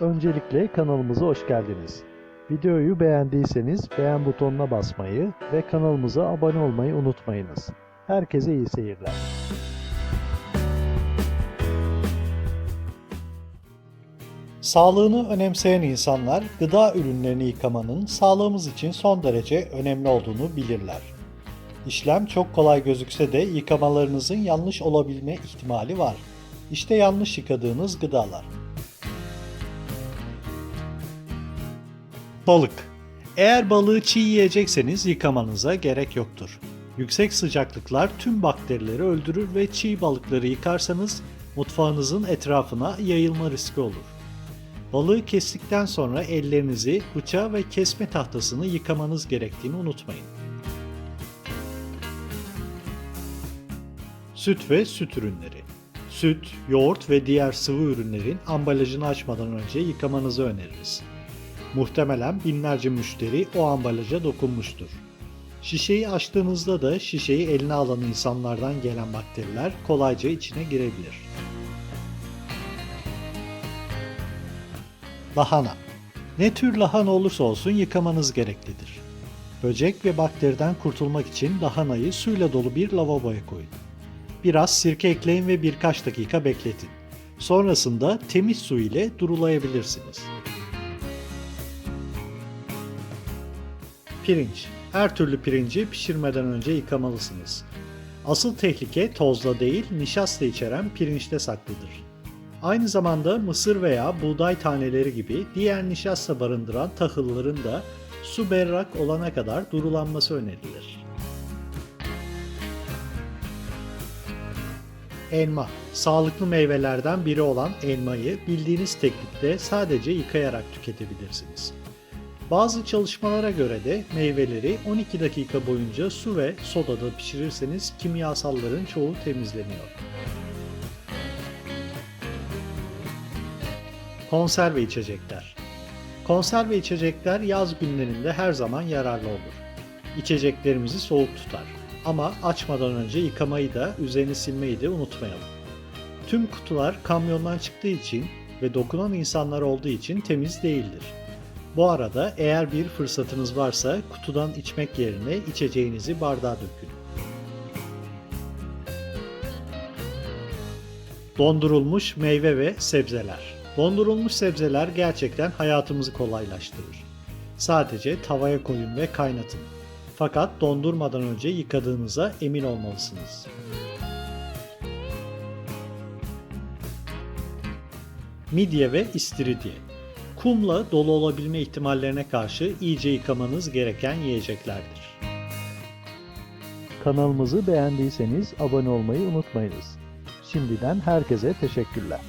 Öncelikle kanalımıza hoş geldiniz. Videoyu beğendiyseniz beğen butonuna basmayı ve kanalımıza abone olmayı unutmayınız. Herkese iyi seyirler. Sağlığını önemseyen insanlar gıda ürünlerini yıkamanın sağlığımız için son derece önemli olduğunu bilirler. İşlem çok kolay gözükse de yıkamalarınızın yanlış olabilme ihtimali var. İşte yanlış yıkadığınız gıdalar. Balık. Eğer balığı çiğ yiyecekseniz yıkamanıza gerek yoktur. Yüksek sıcaklıklar tüm bakterileri öldürür ve çiğ balıkları yıkarsanız mutfağınızın etrafına yayılma riski olur. Balığı kestikten sonra ellerinizi, bıçağı ve kesme tahtasını yıkamanız gerektiğini unutmayın. Süt ve süt ürünleri. Süt, yoğurt ve diğer sıvı ürünlerin ambalajını açmadan önce yıkamanızı öneririz. Muhtemelen binlerce müşteri o ambalaja dokunmuştur. Şişeyi açtığınızda da şişeyi eline alan insanlardan gelen bakteriler kolayca içine girebilir. Lahana. Ne tür lahana olursa olsun yıkamanız gereklidir. Böcek ve bakteriden kurtulmak için lahanayı suyla dolu bir lavaboya koyun. Biraz sirke ekleyin ve birkaç dakika bekletin. Sonrasında temiz su ile durulayabilirsiniz. Pirinç. Her türlü pirinci pişirmeden önce yıkamalısınız. Asıl tehlike tozda değil, nişasta içeren pirinçte saklıdır. Aynı zamanda mısır veya buğday taneleri gibi diğer nişasta barındıran tahılların da su berrak olana kadar durulanması önerilir. Elma. Sağlıklı meyvelerden biri olan elmayı bildiğiniz teknikte sadece yıkayarak tüketebilirsiniz. Bazı çalışmalara göre de meyveleri 12 dakika boyunca su ve sodada pişirirseniz kimyasalların çoğu temizleniyor. Konserve içecekler. Konserve içecekler yaz günlerinde her zaman yararlı olur. İçeceklerimizi soğuk tutar. Ama açmadan önce yıkamayı da üzerini silmeyi de unutmayalım. Tüm kutular kamyondan çıktığı için ve dokunan insanlar olduğu için temiz değildir. Bu arada eğer bir fırsatınız varsa kutudan içmek yerine içeceğinizi bardağa dökün. Dondurulmuş meyve ve sebzeler. Dondurulmuş sebzeler gerçekten hayatımızı kolaylaştırır. Sadece tavaya koyun ve kaynatın. Fakat dondurmadan önce yıkadığınıza emin olmalısınız. Midye ve istiridye. Kumla dolu olabilme ihtimallerine karşı iyice yıkamanız gereken yiyeceklerdir. Kanalımızı beğendiyseniz abone olmayı unutmayınız. Şimdiden herkese teşekkürler.